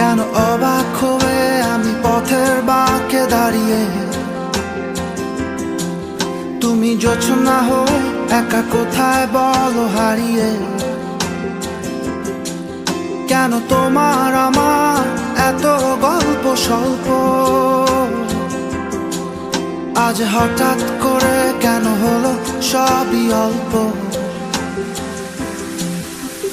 কেন অবাক হয়ে আমি পথের বাকে দাঁড়িয়ে? তুমি যোচনা হো একা কোথায় বল হারিয়ে? কেন তোমার আমার এত গল্প স্বল্প? আজ হঠাৎ করে কেন হলো সবই অল্প?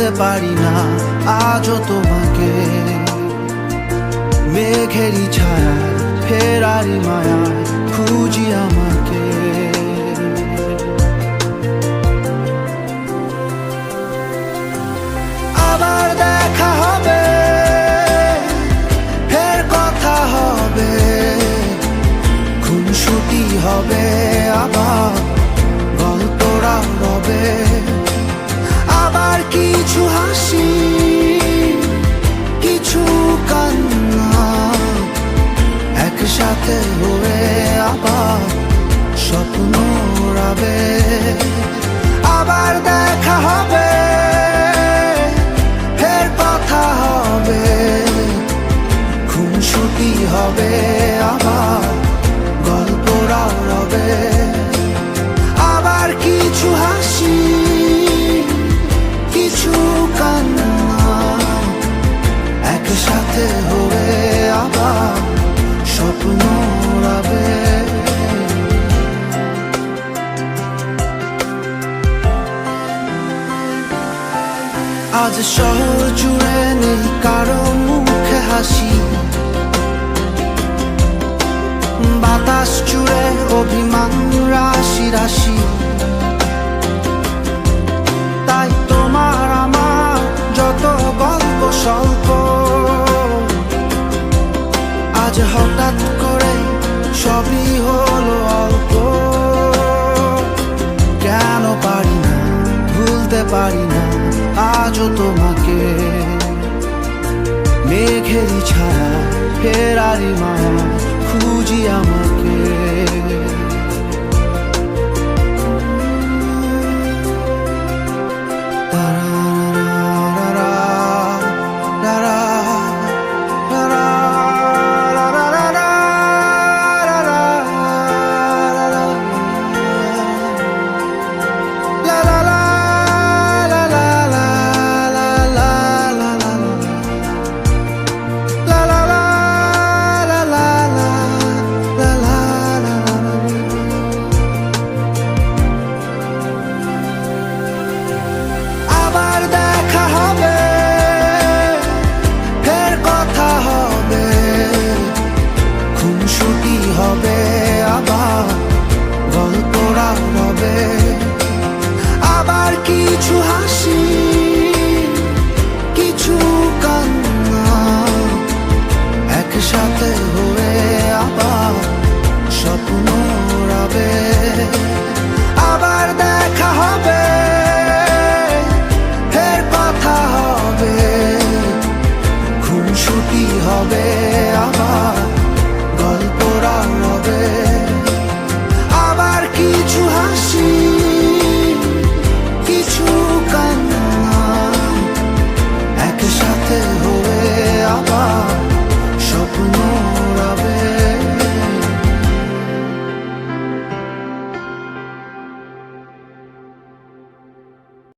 ভুলতে পারি না আজও তোমাকে। মেঘেরই ছায়া ফেরারি মায়া স্বপ্ন রাবে আবার দেখা হবে, ফের কথা হবে। খুনসুটি হবে আবার গল্পরা রবে আবার কিছু হাসি, কিছু কান্না একসাথে হবে আজ শহর জুড়ে নেই কারও মুখে হাসি। বাতাস জুড়ে অভিমান রাশি রাশি। মেঘেরই ছায়া ফেরারি মায়া খুঁজি আমাকে।